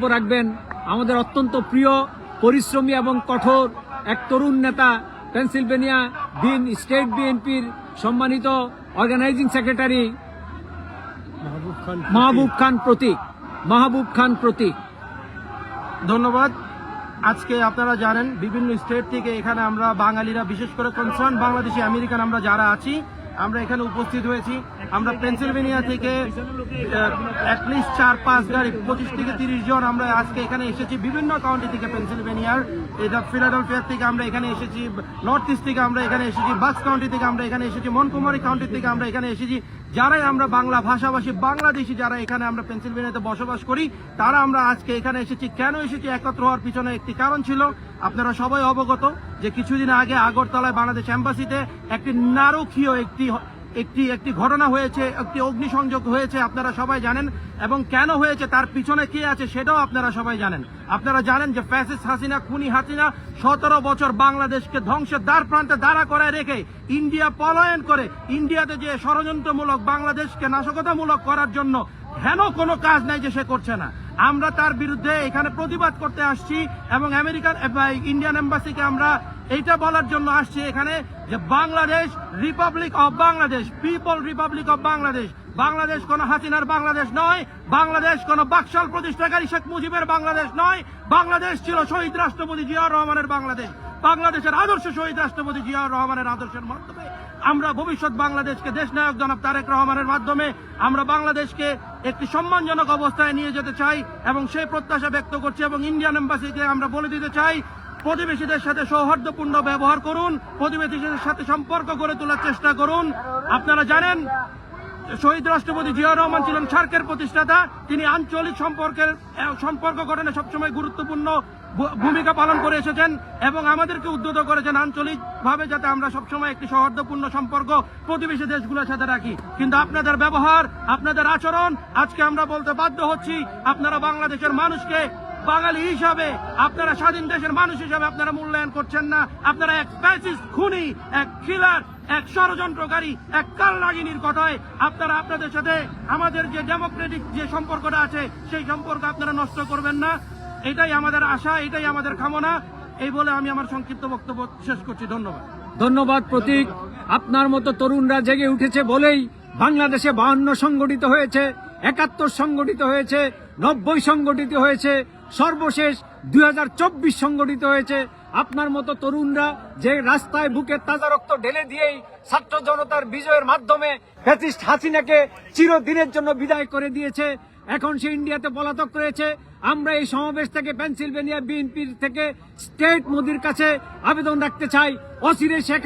বক্তব্য রাখবেন আমাদের অত্যন্ত প্রিয় পরিশ্রমী এবং কঠোর এক তরুণ নেতা পেনসিলভেনিয়া বিন স্টেট বিএনপির সম্মানিত অর্গানাইজিং সেক্রেটারি মাহবুব খান মাহবুব খান প্রতীক মাহবুব খান প্রতীক। ধন্যবাদ। আজকে আপনারা জানেন বিভিন্ন স্টেট থেকে এখানে আমরা বাঙালিরা বিশেষ করে কনসার্ন বাংলাদেশি আমেরিকান আমরা যারা আছি আমরা এখানে উপস্থিত হয়েছি। আমরা পেনসিলভেনিয়া থেকে অ্যাটলিস্ট চার, পাঁচ গাড়ি, পঁচিশ থেকে তিরিশ জন আমরা আজকে এখানে এসেছি। বিভিন্ন কাউন্টি থেকে পেনসিলভেনিয়ার এটা ফিলাডেলফিয়া থেকে আমরা এখানে এসেছি নর্থ ইস্ট থেকে আমরা এখানে এসেছি বাক্স কাউন্টি থেকে আমরা এখানে এসেছি মনকুমারী কাউন্টি থেকে আমরা এখানে এসেছি। যারাই আমরা বাংলা ভাষাভাষী, বাংলাদেশি যারা এখানে আমরা পেনসিলভেনিয়াতে বসবাস করি, তারা আমরা আজকে এখানে এসেছি। কেন এসেছি? একত্র হওয়ার পিছনে একটি কারণ ছিল আপনারা সবাই অবগত যে কিছুদিন আগে আগরতলায় বাংলাদেশ এম্বাসিতে একটি নারকীয় একটি একটি একটি ঘটনা হয়েছে, একটি অগ্নিসংযোগ হয়েছে, আপনারা সবাই জানেন। এবং কেন হয়েছে, তার পিছনে কে আছে সেটাও আপনারা সবাই জানেন। আপনারা জানেন যে ফ্যাসিস হাসিনা, খুনি হাসিনা সতেরো বছর বাংলাদেশকে ধ্বংসের দ্বার প্রান্তে দাঁড়া করায় রেখে ইন্ডিয়া পলায়ন করে, ইন্ডিয়াতে যে ষড়যন্ত্রমূলক, বাংলাদেশকে নাশকতামূলক করার জন্য হেন কোনো কাজ নাই যে সে করছে না? আমরা তার বিরুদ্ধে এখানে প্রতিবাদ করতে আসছি এবং আমেরিকান ইন্ডিয়ান এম্বাসিকে আমরা এইটা বলার জন্য আসছি এখানে যে Bangladesh republic of Bangladesh, people republic of Bangladesh. Bangladesh কোন হাসিনার বাংলাদেশ নয়, বাংলাদেশ কোন বাকশাল প্রতিষ্ঠাকারী শেখ মুজিবের বাংলাদেশ নয়, বাংলাদেশ ছিল শহীদ রাষ্ট্রপতি জিয়াউর রহমানের বাংলাদেশ। বাংলাদেশের আদর্শ শহীদ রাষ্ট্রপতি জিয়াউর রহমানের আদর্শের মাধ্যমে আমরা ভবিষ্যৎ বাংলাদেশকে দেশ নায়ক জনাব তারেক রহমানের মাধ্যমে আমরা বাংলাদেশকে একটি সম্মানজনক অবস্থায় নিয়ে যেতে চাই এবং সেই প্রত্যাশা ব্যক্ত করছি এবং ইন্ডিয়ান এম্বাসিকে আমরা বলে দিতে চাই, প্রতিবেশীদের সাথে সৌহার্দ্যপূর্ণ ব্যবহার করুন, প্রতিবেশীদের সাথে সম্পর্ক গড়ে তোলার চেষ্টা করুন। আপনারা জানেন, শহীদ রাষ্ট্রপতি জিয়া রহমান ছিলেন সার্কের প্রতিষ্ঠাতা। তিনি আঞ্চলিক সম্পর্কের সম্পর্ক গঠনে সবসময় গুরুত্বপূর্ণ ভূমিকা পালন করে এসেছেন এবং আমাদেরকে উদ্যত করেছেন আঞ্চলিকভাবে যাতে আমরা সবসময় একটি সৌহার্দ্যপূর্ণ সম্পর্ক প্রতিবেশী দেশগুলোর সাথে রাখি। কিন্তু আপনাদের ব্যবহার, আপনাদের আচরণ, আজকে আমরা বলতে বাধ্য হচ্ছি, আপনারা বাংলাদেশের মানুষকে বাঙালি হিসাবে, আপনারা স্বাধীন দেশের মানুষ হিসাবে আপনারা মূল্যায়ন করছেন না। আপনারা এক প্যাসিস্ট খুনি, এক খিলার এক ষড়যন্ত্রকারী, এক কালনাগিনীর কথায় আপনারা আপনাদের সাথে আমাদের যে ডেমোক্রেটিক যে সম্পর্কটা আছে, সেই সম্পর্ক আপনারা নষ্ট করবেন না। এটাই আমাদের আশা, এটাই আমাদের কামনা। এই বলে আমি আমার সংক্ষিপ্ত বক্তব্য শেষ করছি। ধন্যবাদ। ধন্যবাদ প্রতীক। আপনার মতো তরুণরা জেগে উঠেছে বলেই বাংলাদেশে বাহান্ন সংগঠিত হয়েছে, একাত্তর সংগঠিত হয়েছে, নব্বই সংগঠিত হয়েছে, সর্বশেষ দু হাজার চব্বিশ সংগঠিত হয়েছে। আপনার মতো তরুণরা যে রাস্তায় বুকের তাজা রক্ত ঢেলে দিয়েই ছাত্র জনতার বিজয়ের মাধ্যমে ফ্যাসিস্ট হাসিনাকে চিরদিনের জন্য বিদায় করে দিয়েছে। এখন সে ইন্ডিয়াতে পলাতক রয়েছে। আমরা এই সমাবেশ থেকে পেনসিলভেনিয়া বিএনপির থেকে স্টেট মোদির কাছে আবেদন রাখতে চাই। অচিরে শেখ